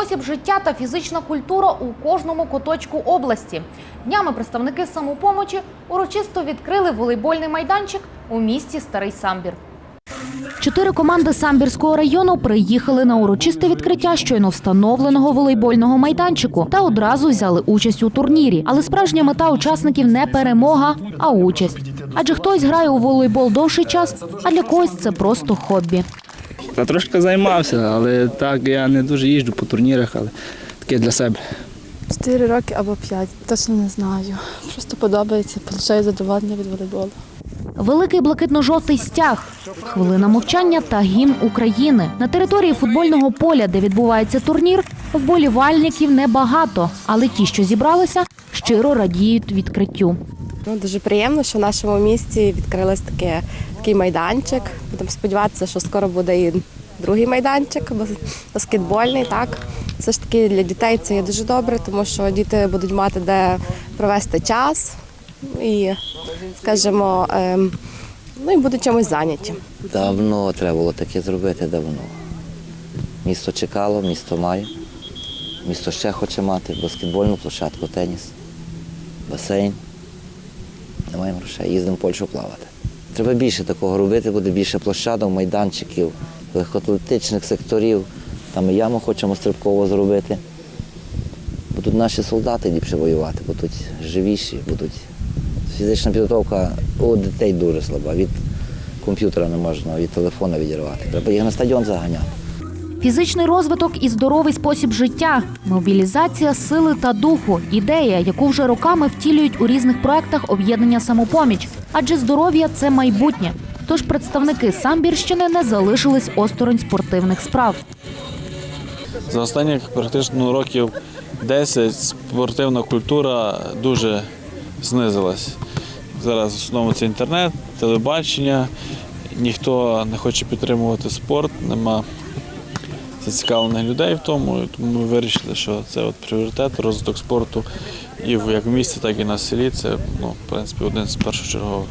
спосіб життя та фізична культура у кожному куточку області. Днями представники самопомочі урочисто відкрили волейбольний майданчик у місті Старий Самбір. Чотири команди Самбірського району приїхали на урочисте відкриття щойно встановленого волейбольного майданчику та одразу взяли участь у турнірі. Але справжня мета учасників не перемога, а участь. Адже хтось грає у волейбол довший час, а для когось це просто хобі. Та трошки займався, але так я не дуже їжджу по турнірах, але таке для себе. Чотири роки або п'ять, точно не знаю. Просто подобається, получаю задоволення від волейболу. Великий блакитно-жовтий стяг, хвилина мовчання та гімн України. На території футбольного поля, де відбувається турнір, вболівальників небагато, але ті, що зібралися, щиро радіють відкриттю. Ну, дуже приємно, що в нашому місті відкрилось таке, такий майданчик. Будемо сподіватися, що скоро буде і другий майданчик, баскетбольний. Так. Все ж таки для дітей це є дуже добре, тому що діти будуть мати де провести час і, скажімо, ем, ну і будуть чимось зайняті. Давно треба було таке зробити, давно. Місто чекало, місто має. Місто ще хоче мати баскетбольну площадку, теніс, басейн. Маємо грошей, їздимо в Польщу плавати. Треба більше такого робити, буде більше площадок, майданчиків, легкоатлетичних секторів. Там і яму хочемо стрибково зробити. Будуть наші солдати ліпше воювати, будуть живіші, будуть. Фізична підготовка у дітей дуже слаба. Від комп'ютера не можна, від телефона відірвати. Треба їх на стадіон заганяти. Фізичний розвиток і здоровий спосіб життя, мобілізація сили та духу ідея, яку вже роками втілюють у різних проектах об'єднання самопоміч. Адже здоров'я це майбутнє. Тож представники Самбірщини не залишились осторонь спортивних справ. За останні практично років 10 спортивна культура дуже знизилась. Зараз в основному це інтернет, телебачення. Ніхто не хоче підтримувати спорт, нема зацікавлених людей в тому. Тому ми вирішили, що це от пріоритет, розвиток спорту і як в місті, так і на селі. Це ну, в принципі один з першочергових.